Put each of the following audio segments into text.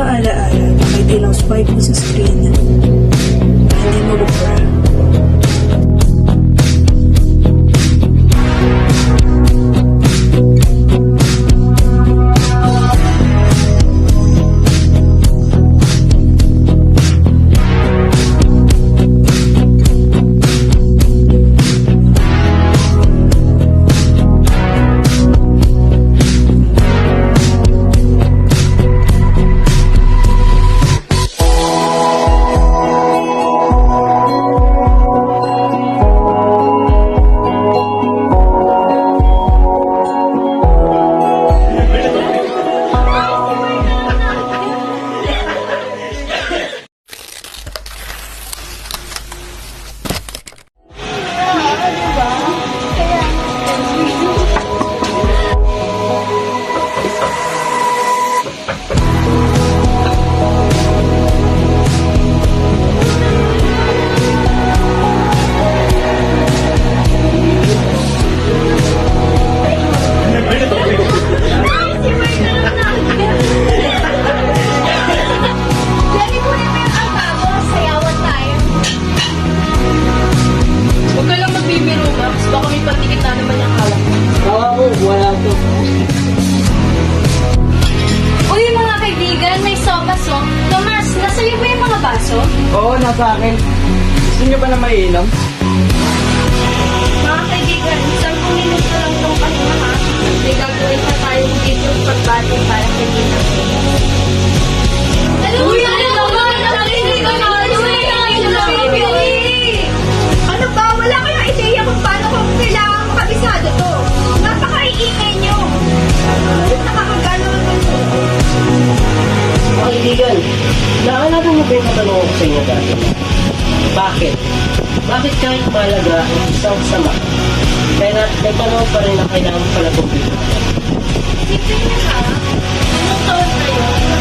mga alaala na may dilaw spike sa screen. Oh. Tomas, nasa iyo ba yung mga baso? Oo, nasa akin. Gusto niyo ba na maiinom? Mga kaibigan, isang minuto lang itong pahinga ha. May gagawin pa tayong dito pagbati para kay Tita kaibigan, naalala mo ba yung katanong ko sa inyo dati? Bakit? Bakit kahit malaga ang isang sama, kaya na, nagtanong pa rin na kailangan pala kumpito? Sipin niya ha, nung taon na yun,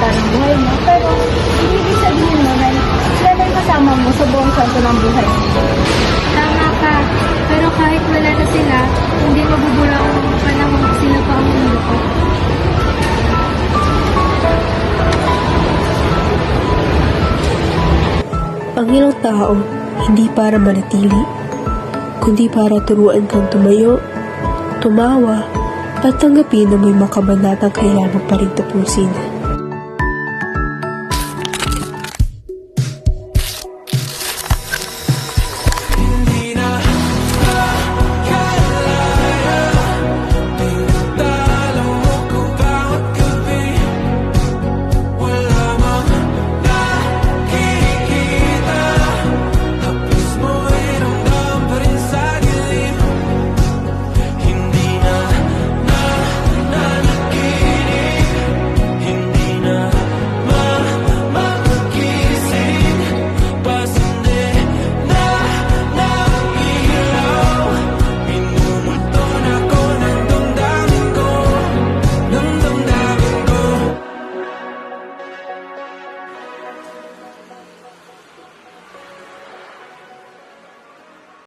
kabanata ng buhay mo, pero hindi ibig sabihin mo na sila na kasama mo sa buong kwento ng buhay mo. Tama ka. Pero kahit wala na sila, hindi mabubura ang panahon na sila pa ang mundo ko. Ang ilang tao, hindi para manatili, kundi para turuan kang tumayo, tumawa, at tanggapin na may makabanatang kailangan pa rin tapusin.